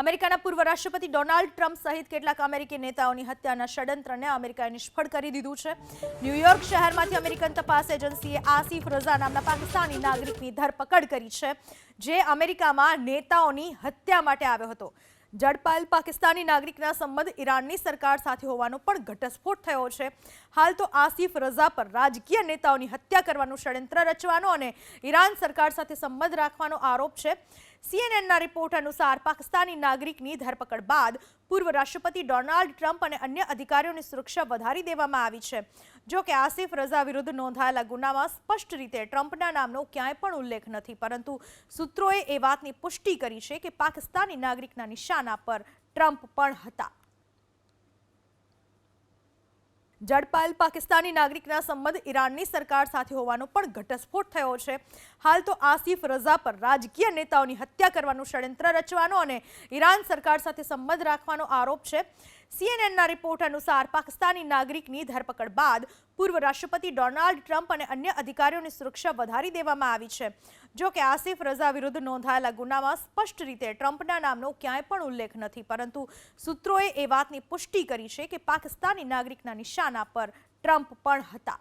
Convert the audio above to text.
અમેરિકાના પૂર્વ રાષ્ટ્રપતિ ડોનાલ્ડ ટ્રમ્પ સહિત કેટલાક અમેરિકી નેતાઓની હત્યાના ષડયંત્રને અમેરિકાએ નિષ્ફળ કરી દીધું છે. ન્યૂયોર્ક શહેરમાંથી અમેરિકન તપાસ એજન્સીએ આસિફ રઝા નામના પાકિસ્તાની નાગરિકની ધરપકડ કરી છે, જે અમેરિકામાં નેતાઓની હત્યા માટે આવ્યો હતો. જડપાલ પાકિસ્તાની નાગરિકના સંબંધ ઈરાનની સરકાર સાથે હોવાનો પણ ઘટસ્ફોટ થયો છે. હાલ તો આસિફ રઝા પર રાજકીય નેતાઓની હત્યા કરવાનું ષડયંત્ર રચવાનો અને ઈરાન સરકાર સાથે સંબંધ રાખવાનો આરોપ છે. સીએનએનના રિપોર્ટ અનુસાર પાકિસ્તાની નાગરિકની ધરપકડ બાદ પૂર્વ રાષ્ટ્રપતિ ડોનાલ્ડ ટ્રમ્પ અને અન્ય અધિકારીઓની સુરક્ષા વધારી દેવામાં આવી છે. જો કે આસિફ રઝા વિરુદ્ધ નોંધાયેલા ગુનામાં સ્પષ્ટ રીતે ટ્રમ્પના નામનો ક્યાંય પણ ઉલ્લેખ નથી, પરંતુ સૂત્રોએ એ વાતની પુષ્ટિ કરી છે કે પાકિસ્તાની નાગરિકના નિશાના પર ટ્રમ્પ પણ હતા. જડપાલ પાકિસ્તાની નાગરિકના સંબંધ ઈરાનની સરકાર સાથે હોવાનો પણ ઘટસ્ફોટ થયો છે. હાલ તો આસિફ રઝા પર રાજકીય નેતાઓની હત્યા કરવાનું ષડયંત્ર રચવાનો અને ઈરાન સરકાર સાથે સંબંધ રાખવાનો આરોપ છે. સીએનએનના રિપોર્ટ અનુસાર પાકિસ્તાની નાગરિકની ધરપકડ બાદ પૂર્વ રાષ્ટ્રપતિ ડોનાલ્ડ ટ્રમ્પ અને અન્ય અધિકારીઓની સુરક્ષા વધારી દેવામાં આવી છે. જો કે આસિફ રઝા વિરુદ્ધ નોંધાયેલા ગુનામાં સ્પષ્ટ રીતે ટ્રમ્પના નામનો ક્યાંય પણ ઉલ્લેખ નથી, પરંતુ સૂત્રોએ એ વાતની પુષ્ટિ કરી છે કે પાકિસ્તાની નાગરિકના નિશાના પર ટ્રમ્પ પણ હતા.